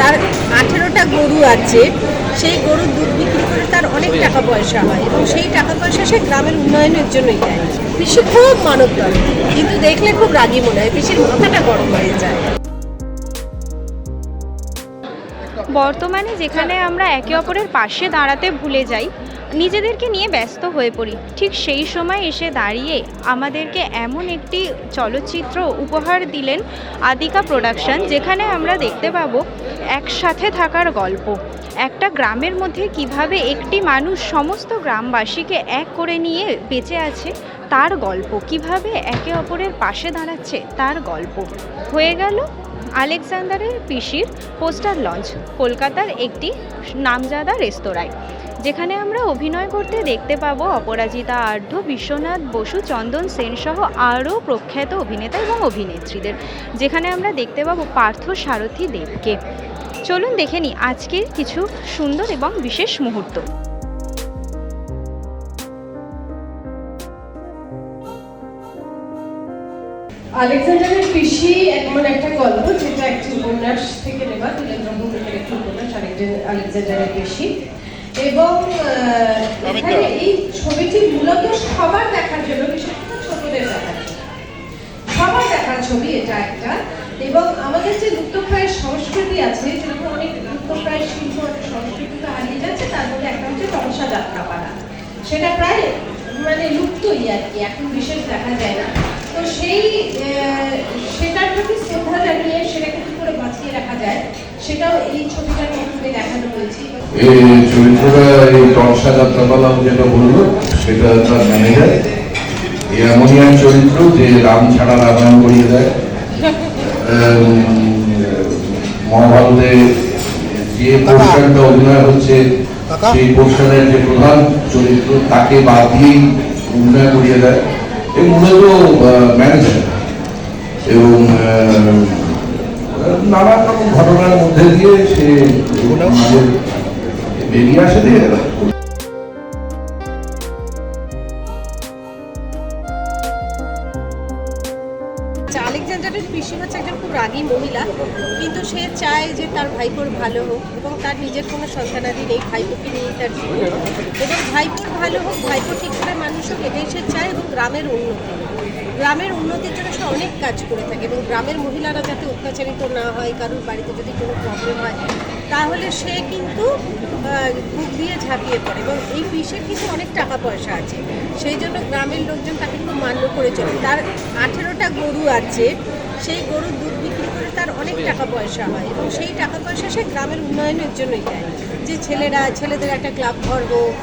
তার আঠেরোটা গরু আছে, সেই গরুর দুধ বিক্রি করে তার অনেক টাকা পয়সা হয় এবং সেই টাকা পয়সা সে গ্রামের উন্নয়নের জন্যই দেয়। পিসি খুব মানব কিন্তু দেখলে খুব রাগি মনে হয়, পিসির মাথাটা গরম হয়ে যায়। বর্তমানে যেখানে আমরা একে অপরের পাশে দাঁড়াতে ভুলে যাই, নিজেদেরকে নিয়ে ব্যস্ত হয়ে পড়ি। ঠিক সেই সময় এসে দাঁড়িয়ে আমাদেরকে এমন একটি চলচ্চিত্র উপহার দিলেন আদিকা প্রোডাকশন, যেখানে আমরা দেখতে পাবো একসাথে থাকার গল্প। একটা গ্রামের মধ্যে কীভাবে একটি মানুষ সমস্ত গ্রামবাসীকে এক করে নিয়ে বেঁচে আছে, তার গল্প। কীভাবে একে অপরের পাশে দাঁড়াচ্ছে, তার গল্প। হয়ে গেল আলেকজান্ডারের পিসির পোস্টার লঞ্চ, কলকাতার একটি নামজাদা রেস্তোরাঁয়। যেখানে আমরা অভিনয় করতে দেখতে পাবো অপরাজিতা আর্ধ বিশ্বনাথ বসু, চন্দন সেন সহ আরও প্রখ্যাত অভিনেতা এবং অভিনেত্রীদের, যেখানে আমরা দেখতে পাবো পার্থ সারথী দেবকে। চলুন দেখে নিই আজকের কিছু সুন্দর এবং বিশেষ মুহূর্ত। আলেকজান্ডারের পিসি এমন একটা গল্প যেটা একটি উপন্যাস থেকে নেওয়া তুলেন্দ্রভূমির একটি উপন্যাস আলেকজান্ডারের পিসি এবং এখানে এই ছবিটি মূলত সবার দেখার জন্য বিশেষ করে ছোটদের দেখার সবার দেখার ছবি এটা একটা। এবং আমাদের যে লুপ্তপ্রায় সংস্কৃতি আছে যেরকম অনেক লুপ্তপ্রায় শিল্প সংস্কৃতি তো হারিয়ে যাচ্ছে তার মধ্যে একটা হচ্ছে তমসা যাত্রাপালা। সেটা প্রায় মানে লুপ্তই আর কি এখন বিশেষ দেখা যায় না। তো সেই সেটার প্রতি শ্রদ্ধা জানিয়ে সেটাকে কি করে বাঁচিয়ে রাখা যায় সেটাও এই ছবিটার মাধ্যমে দেখানো হয়েছে এই চরিত্রটা এই টনসা যাত্রাপালা যেটা বলল সেটা তার ম্যানেজার এই এমনই এক চরিত্র যে রাম ছাড়া রামায়ণ করিয়ে দেয়। মহাভারতে যে পোর্শনটা অভিনয় হচ্ছে সেই পোর্শনের যে প্রধান চরিত্র তাকে বাদ দিয়েই অভিনয় করিয়ে দেয়। এই মূলত ম্যানেজার এবং আহ, নানান রকম সে আমাদের বেরিয়ে আসে দিয়ে আচ্ছা আলেকজান্ডারের পিসি হচ্ছে একজন খুব রাগী মহিলা, কিন্তু সে চায় যে তার ভাইপোর ভালো হোক এবং তার নিজের কোনো সন্তানাদি নেই, ভাইপোকে নিয়েই তার জীবন। এবং ভাইপোর ভালো হোক, ভাইপো ঠিক মানুষ হোক সে চায় এবং গ্রামের উন্নতি। গ্রামের উন্নতির জন্য সে অনেক কাজ করে থাকে এবং গ্রামের মহিলারা যাতে অত্যাচারিত না হয়, কারোর বাড়িতে যদি কোনো প্রবলেম হয়, তাহলে সে কিন্তু বুক দিয়ে ঝাঁপিয়ে পড়ে এবং এই পিসের কিন্তু অনেক টাকা পয়সা আছে। সেই জন্য গ্রামের লোকজন তাকে খুব মান্য করে চলে। তার আঠেরোটা গরু আছে, সেই গরুর দুধ বিক্রি করে তার অনেক টাকা পয়সা হয় এবং সেই টাকা পয়সা সে গ্রামের উন্নয়নের জন্যই দেয়। যে ছেলেরা, ছেলেদের একটা ক্লাব ঘর হোক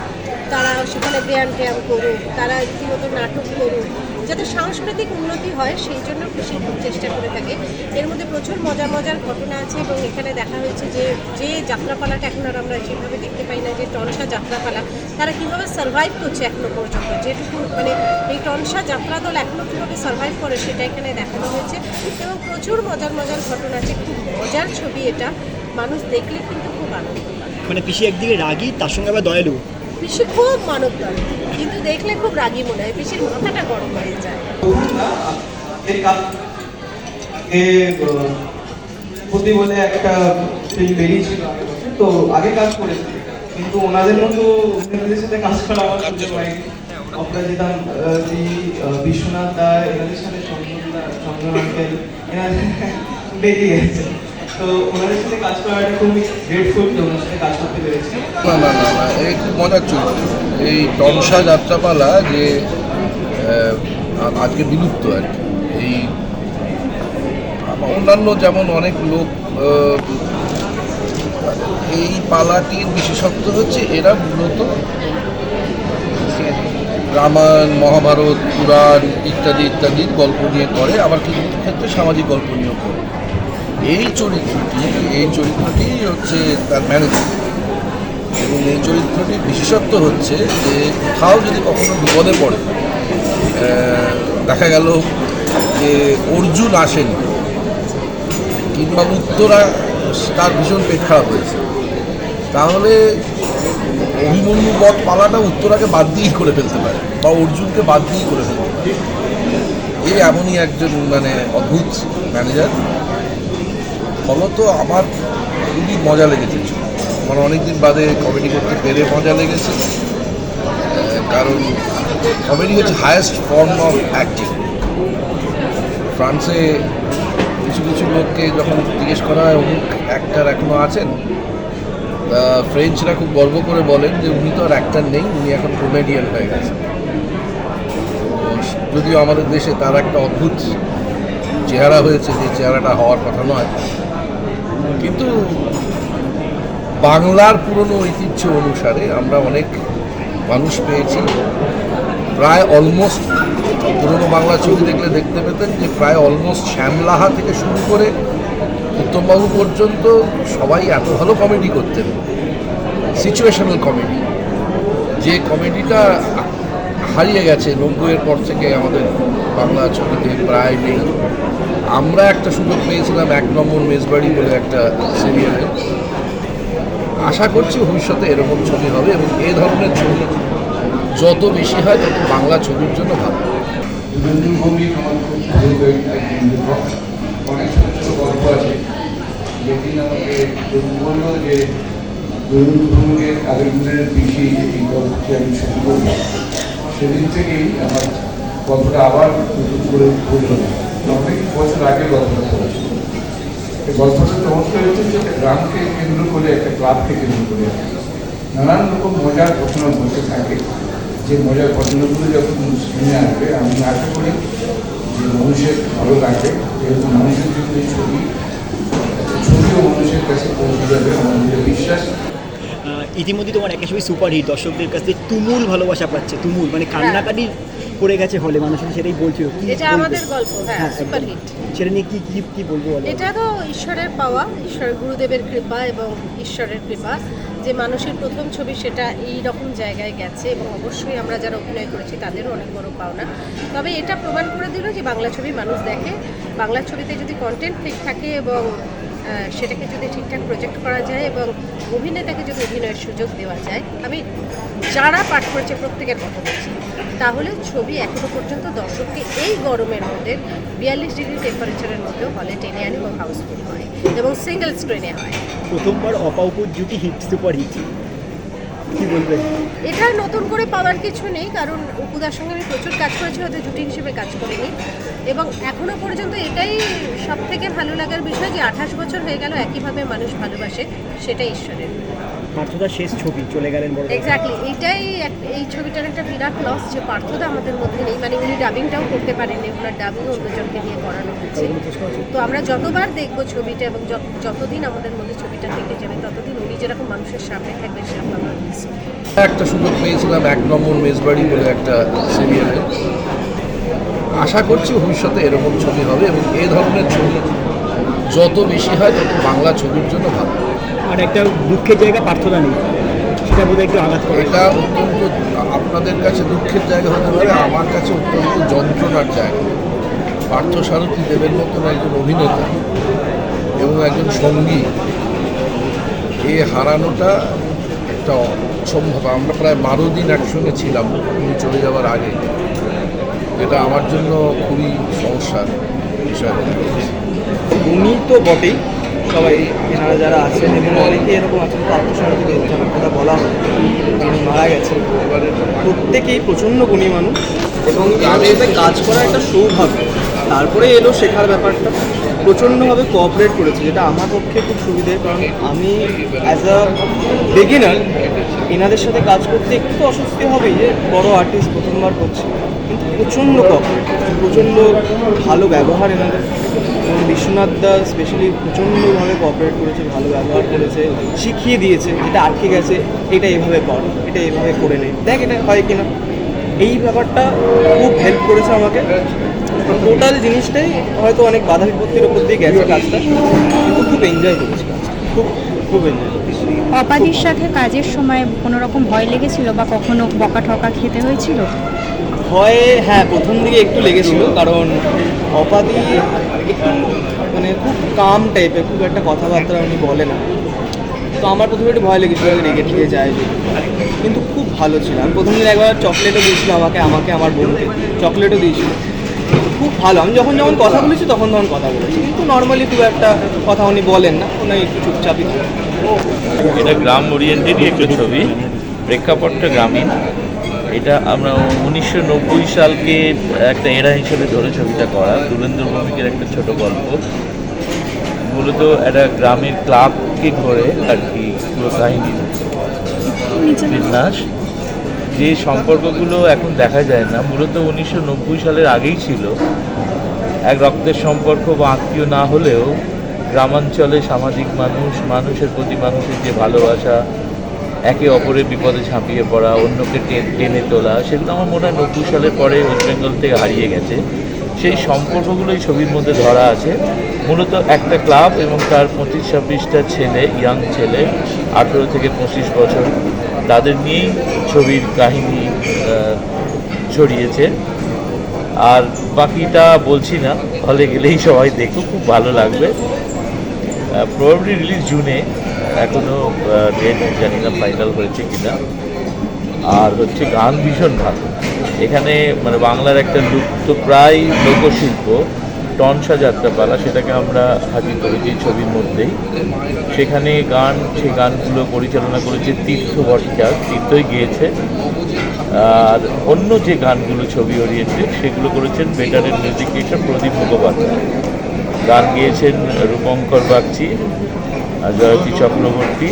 তারা সেখানে ব্যায়াম ট্যায়াম করুক, তারা রীতিমতো নাটক করুক, যাতে সাংস্কৃতিক উন্নতি হয়, সেই জন্য কৃষি চেষ্টা করে থাকে। এর মধ্যে প্রচুর মজার মজার ঘটনা আছে এবং এখানে দেখা হয়েছে যে যে যাত্রাপালাটা এখন আর আমরা সেভাবে দেখতে পাই না, যে টনসা যাত্রাপালা, তারা কীভাবে সার্ভাইভ করছে এখনও পর্যন্ত? যেটুকু মানে এই টনসা যাত্রা দল এখনও কীভাবে সার্ভাইভ করে সেটা এখানে দেখানো হয়েছে। এবং প্রচুর মজার মজার ঘটনা আছে, খুব মজার ছবি এটা। মানুষ দেখলে কিন্তু খুব আনন্দ মানে পিসি একদিকে রাগী, তার সঙ্গে আবার দয়ালু। পিসি খুব মানব কিন্তু দেখলে খুব রাগী মনে হয়, পিসির মাথাটা গরম হয়ে যায়। প্রতি বলে একটা ফিল্ম বেরিয়েছিল তো আগে কাজ করেছি, কিন্তু ওনাদের মতো অভিনেতাদের সাথে কাজ করা আমার সুযোগ হয়নি। অপরাজিতা জি বিশ্বনাথ দা, এনাদের সাথে দা আঙ্কেল, এনাদের বেরিয়ে গেছে। না না না না এই খুব মজার চরিত্র এই টনসা যাত্রাপালা যে আজকে বিলুপ্ত আর কি। এই অন্যান্য যেমন অনেক লোক এই পালাটির বিশেষত্ব হচ্ছে এরা মূলত রামায়ণ, মহাভারত, পুরাণ ইত্যাদি ইত্যাদির গল্প নিয়ে করে, আবার কিছু ক্ষেত্রে সামাজিক গল্প নিয়েও করে। এই চরিত্রটি এই চরিত্রটি হচ্ছে তার ম্যানেজার। এবং এই চরিত্রটির বিশেষত্ব হচ্ছে যে কোথাও যদি কখনো বিপদে পড়ে দেখা গেল যে অর্জুন আসেনি, কিংবা উত্তরা তার ভীষণ পেট খারাপ হয়েছে, তাহলে অভিমন্যু বধ পালাটা উত্তরাকে বাদ দিয়েই করে ফেলতে পারে, বা অর্জুনকে বাদ দিয়েই করে ফেলতে পারে। এই এমনই একজন মানে অদ্ভুত ম্যানেজার ফলত আমার খুবই মজা লেগেছে। আমার অনেকদিন বাদে কমেডি করতে পেরে মজা লেগেছে। কারণ কমেডি হচ্ছে হায়েস্ট ফর্ম অফ অ্যাক্টিং ফ্রান্সে কিছু কিছু লোককে যখন জিজ্ঞেস করা হয়, অমুক অ্যাক্টার এখনও আছেন? ফ্রেঞ্চরা খুব গর্ব করে বলেন যে, উনি তো আর অ্যাক্টার নেই, উনি এখন কমেডিয়ান হয়ে গেছেন। তো যদিও আমাদের দেশে তার একটা অদ্ভুত চেহারা হয়েছে, যে চেহারাটা হওয়ার কথা নয় কিন্তু বাংলার পুরনো ঐতিহ্য অনুসারে আমরা অনেক মানুষ পেয়েছি। প্রায় অলমোস্ট পুরনো বাংলা ছবি দেখলে দেখতে পেতেন যে প্রায় অলমোস্ট শ্যামলাহা থেকে শুরু করে উত্তমবাবু পর্যন্ত সবাই এত ভালো কমেডি করতেন। সিচুয়েশনাল কমেডি যে কমেডিটা হারিয়ে গেছে নব্বইয়ের পর থেকে আমাদের বাংলা ছবিতে প্রায় নেই। আমরা একটা সুযোগ পেয়েছিলাম এক নম্বর মেজবাড়ি বলে একটা সিরিয়ালে আশা করছি ভবিষ্যতে এরকম ছবি হবে এবং এ ধরনের ছবি যত বেশি হয়, তত বাংলা ছবির জন্য ভালো। অনেক গল্প আছে। যেদিন আগের দিনের এই আমি সেদিন থেকেই আমার গল্পটা আবার নতুন করে অনেক বছর আগে গল্পটা করেছি এই গল্পটা চমৎকার হচ্ছে যে একটা গ্রামকে কেন্দ্র করে একটা ক্লাবকে কেন্দ্র করে নানান রকম মজার ঘটনা ঘটে থাকে। যে মজার ঘটনাগুলো যখন স্ক্রিনে আসবে আমি আশা করি যে মানুষের ভালো লাগবে। যেহেতু মানুষের জন্য এই ছবি ছবিও মানুষের কাছে পৌঁছে যাবে আমাদের বিশ্বাস। আহ, ইতিমধ্যে তোমার একটা ছবি সুপারহিট দর্শকদের কাছে তুমুল ভালোবাসা পাচ্ছে তুমুল মানে কান্নাকাটি পড়ে গেছে হলে মানুষের সেটাই বলছিল এটা আমাদের গল্প হ্যাঁ হ্যাঁ, সুপার হিট সেটা নিয়ে কি কি কি বলব বলো? এটা তো ঈশ্বরের পাওয়া ঈশ্বর গুরুদেবের কৃপা এবং ঈশ্বরের কৃপা যে মানুষের প্রথম ছবি সেটা এই রকম জায়গায় গেছে এবং অবশ্যই আমরা যারা অভিনয় করেছি তাদেরও অনেক বড় পাওনা। তবে এটা প্রমাণ করে দিল যে বাংলা ছবি মানুষ দেখে বাংলা ছবিতে যদি কন্টেন্ট ঠিক থাকে এবং সেটাকে যদি ঠিকঠাক প্রজেক্ট করা যায় এবং অভিনেতাকে যদি অভিনয়ের সুযোগ দেওয়া যায়, আমি যারা পাঠ করেছে প্রত্যেকের কথা বলছি, তাহলে ছবি এখনও পর্যন্ত দর্শককে এই গরমের মধ্যে বিয়াল্লিশ ডিগ্রি টেম্পারেচারের মধ্যেও হলে টেনে আনে এবং হাউসফুল হয় এবং সিঙ্গেল স্ক্রিনে হয়। প্রথমবার অপাউপুর জুটি হিট সুপার হিট কি বলবে? এটা নতুন করে পাওয়ার কিছু নেই, কারণ উপুদার সঙ্গে আমি প্রচুর কাজ করেছি, হয়তো জুটি হিসেবে কাজ করিনি। এবং এখনও পর্যন্ত এটাই সব থেকে ভালো লাগার বিষয় যে আঠাশ বছর হয়ে গেল, একইভাবে মানুষ ভালোবাসে, সেটাই ঈশ্বরের। পার্থদার শেষ ছবি চলে গেলেন বড় এক্স্যাক্টলি এইটাই এক- এই ছবিটার একটা বিরাট লস যে পার্থদা আমাদের মধ্যে নেই। মানে উনি ডাবিংটাও করতে পারেননি ওনার ডাবিং অন্যজনকে দিয়ে করানো হচ্ছে। তো আমরা যতবার দেখব ছবিটা এবং যত- যতদিন আমাদের মধ্যে ছবিটা থেকে যাবে ততদিন উনি যেরকম মানুষের সামনে থাকবে সেরকম আমরা একটা সুযোগ পেয়েছিলাম এক নম্বর মেজবাড়ি বলে একটা সিরিয়ালে আশা করছি ভবিষ্যতে এরকম ছবি হবে এবং এ ধরনের ছবি যত বেশি হয় তত বাংলা ছবির জন্য ভালো। আর একটা দুঃখের জায়গা পার্থদা নেই। সেটা বোধহয় একটু আঘাত করে। এটা অত্যন্ত আপনাদের কাছে দুঃখের জায়গা হতে পারে আমার কাছে অত্যন্ত যন্ত্রণার জায়গা। পার্থ সারথী দেবের মতন একজন অভিনেতা এবং একজন সঙ্গী এ হারানোটা একটা অসম্ভব। আমরা প্রায় বারো দিন একসঙ্গে ছিলাম উনি চলে যাওয়ার আগে। এটা আমার জন্য খুবই সমস্যার বিষয় উনি তো বটেই। সবাই এনারা যারা আছেন এবং অনেকে এরকম আছেন পার্থসারথী যার কথা বলা হয় যিনি মারা গেছেন। এবারে প্রত্যেকেই প্রচণ্ড গুণী মানুষ এবং এতে কাজ করা একটা সৌভাগ্য। তারপরে এলো শেখার ব্যাপারটা। প্রচণ্ডভাবে কোঅপারেট করেছে, যেটা আমার পক্ষে খুব সুবিধের কারণ। আমি অ্যাজ আ বিগিনার এনাদের সাথে কাজ করতে একটু তো অস্বস্তি হবেই যে বড় আর্টিস্ট প্রথমবার করছি। কিন্তু প্রচণ্ড কোঅপারেট প্রচণ্ড ভালো ব্যবহার এনাদের। বিশ্বনাথ দা স্পেশালি প্রচণ্ডভাবে কোঅপারেট করেছে ভালো ব্যবহার করেছে শিখিয়ে দিয়েছে যেটা আটকে গেছে এটা এভাবে কর এটা এভাবে করে নে। দেখ এটা হয় কিনা। এই ব্যাপারটা খুব হেল্প করেছে আমাকে। টোটাল জিনিসটাই হয়তো অনেক বাধা বিপত্তির উপর দিয়ে গেছে কাজটা কিন্তু খুব এনজয় করেছি খুব খুব এনজয় অপাদির সাথে কাজের সময় কোনো রকম ভয় লেগেছিল বা কখনো বকা ঠকা খেতে হয়েছিল? ভয়ে হ্যাঁ প্রথম দিকে একটু লেগেছিল কারণ অপাদি একটু মানে খুব কাম টাইপের খুব একটা কথাবার্তা উনি বলে না। তো আমার প্রথমে একটু ভয় লেগেছিল রেগে ঠেগে যায়। কিন্তু খুব ভালো ছিল। আমি প্রথম দিন একবার চকলেটও দিয়েছিল আমাকে আমাকে, আমার বোনকে চকলেটও দিয়েছিল। খুব ভালো। আমি যখন যখন কথা বলেছি, তখন তখন কথা বলেছি। কিন্তু নর্মালি খুব একটা কথা উনি বলেন না। উনি একটু চুপচাপই। এটা গ্রাম ওরিয়েন্টেডই একটা ছবি। প্রেক্ষাপটটা গ্রামীণ। এটা আমরা উনিশশো নব্বই সালকে একটা এরা হিসেবে ধরে ছবিটা করা, দুরেন্দ্র ভৌমিকের একটা ছোট গল্প। মূলত একটা গ্রামের ক্লাবকে ঘরে আর কি, পুরো কাহিনী। বিন্যাস। যে সম্পর্কগুলো এখন দেখা যায় না, মূলত উনিশশো নব্বই সালের আগেই ছিল। এক রক্তের সম্পর্ক বা আত্মীয় না হলেও গ্রামাঞ্চলে সামাজিক মানুষ, মানুষের প্রতি মানুষের যে ভালোবাসা একে অপরের বিপদে ঝাঁপিয়ে পড়া, অন্যকে টেন- তোলা, সেগুলো আমার মনে হয় নব্বই সালের পরে ওয়েস্ট বেঙ্গল থেকে হারিয়ে গেছে। সেই সম্পর্কগুলো এই ছবির মধ্যে ধরা আছে। মূলত একটা ক্লাব এবং তার পঁচিশ ছাব্বিশটা ছেলে ইয়াং ছেলে, আঠেরো থেকে পঁচিশ বছর। তাদের নিয়েই ছবির কাহিনী ছড়িয়েছে। আর বাকিটা বলছি না, হলে গেলেই সবাই দেখো খুব ভালো লাগবে। প্রবাবলি রিলিজ জুনে এখনও ডেট জানি না ফাইনাল হয়েছে কিনা। আর হচ্ছে গান ভীষণ ভালো। এখানে মানে বাংলার একটা লুপ্ত প্রায় লোকশিল্প টনসা যাত্রাপালা সেটাকে আমরা হাজির করেছি ছবির মধ্যেই। সেখানে গান, সেই গানগুলো পরিচালনা করেছে তীর্থ ভট্টাচার তীর্থই গিয়েছে। আর অন্য যে গানগুলো ছবি ওরিয়েন্টেড সেগুলো করেছেন বেটারের মিউজিক ডিরেক্টর প্রদীপ মুখোপাধ্যায়। গান গিয়েছেন রূপঙ্কর বাগচি। জয়তী চক্রবর্তী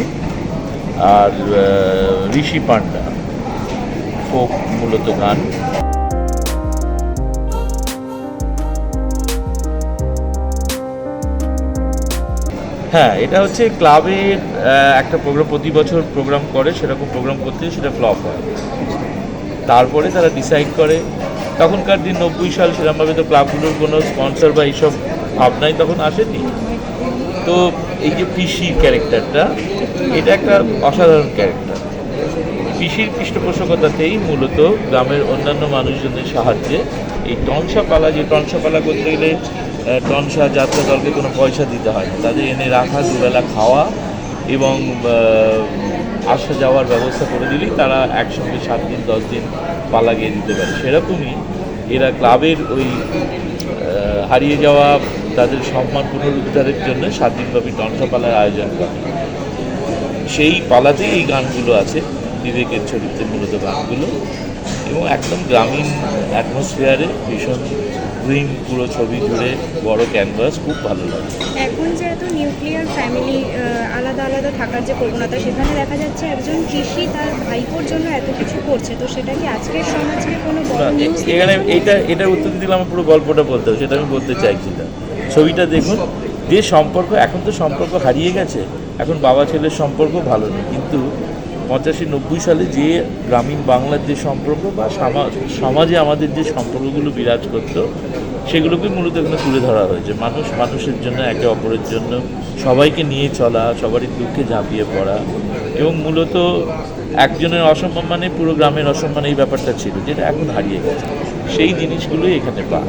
আর ঋষি পান্ডা ফোক মূলত গান। হ্যাঁ এটা হচ্ছে ক্লাবের একটা প্রোগ্রাম প্রতি বছর প্রোগ্রাম করে, সেরকম প্রোগ্রাম করতে সেটা ফ্লপ হয়। তারপরে তারা ডিসাইড করে। তখনকার দিন নব্বই সাল সেরকমভাবে তো ক্লাবগুলোর কোনো স্পন্সর বা এইসব ভাবনাই তখন আসেনি। তো এই যে পিসির ক্যারেক্টারটা, এটা একটা অসাধারণ ক্যারেক্টার। পিসির পৃষ্ঠপোষকতাতেই মূলত গ্রামের অন্যান্য মানুষজনের সাহায্যে এই টনসা পালা, যে টনসা পালা করতে গেলে টনসা যাত্রা দলকে কোনো পয়সা দিতে হয় না। তাদের এনে রাখা, দুবেলা খাওয়া এবং আসা যাওয়ার ব্যবস্থা করে দিলেই তারা একসঙ্গে সাত দিন, দশ দিন পালা গিয়ে দিতে পারে। সেরকমই এরা ক্লাবের ওই হারিয়ে যাওয়া তাদের সম্মান পুনরুদ্ধারের জন্য স্বাধীনভাবে দিনব্যাপী টনসা পালার আয়োজন করে। সেই পালাতেই এই গানগুলো আছে বিবেকের চরিত্রের মূলত গানগুলো। এবং একদম গ্রামীণ অ্যাটমসফিয়ারে ভীষণ গ্রিন পুরো ছবি জুড়ে বড় ক্যানভাস খুব ভালো লাগে। এখন যেহেতু নিউক্লিয়ার ফ্যামিলি আলাদা আলাদা থাকার যে প্রবণতা সেখানে দেখা যাচ্ছে একজন কৃষি তার ভাইপোর জন্য এত কিছু করছে। তো সেটা কি আজকের সমাজকে কোনো এখানে এইটা এটার উত্তর দিলে আমার পুরো গল্পটা বলতে হবে সেটা আমি বলতে চাইছি না ছবিটা দেখুন, যে সম্পর্ক, এখন তো সম্পর্ক হারিয়ে গেছে। এখন বাবা ছেলের সম্পর্ক ভালো নেই। কিন্তু পঁচাশি নব্বই সালে যে গ্রামীণ বাংলার যে সম্পর্ক বা সামা- সমাজে আমাদের যে সম্পর্কগুলো বিরাজ করতো, সেগুলোকে মূলত এখানে তুলে ধরা হয়েছে। মানুষ মানুষের জন্য, একে অপরের জন্য, সবাইকে নিয়ে চলা, সবারই দুঃখে ঝাঁপিয়ে পড়া এবং মূলত একজনের অসম্মান মানে পুরো গ্রামের অসম্মান এই ব্যাপারটা ছিল, যেটা এখন হারিয়ে গেছে। সেই জিনিসগুলোই এখানে পা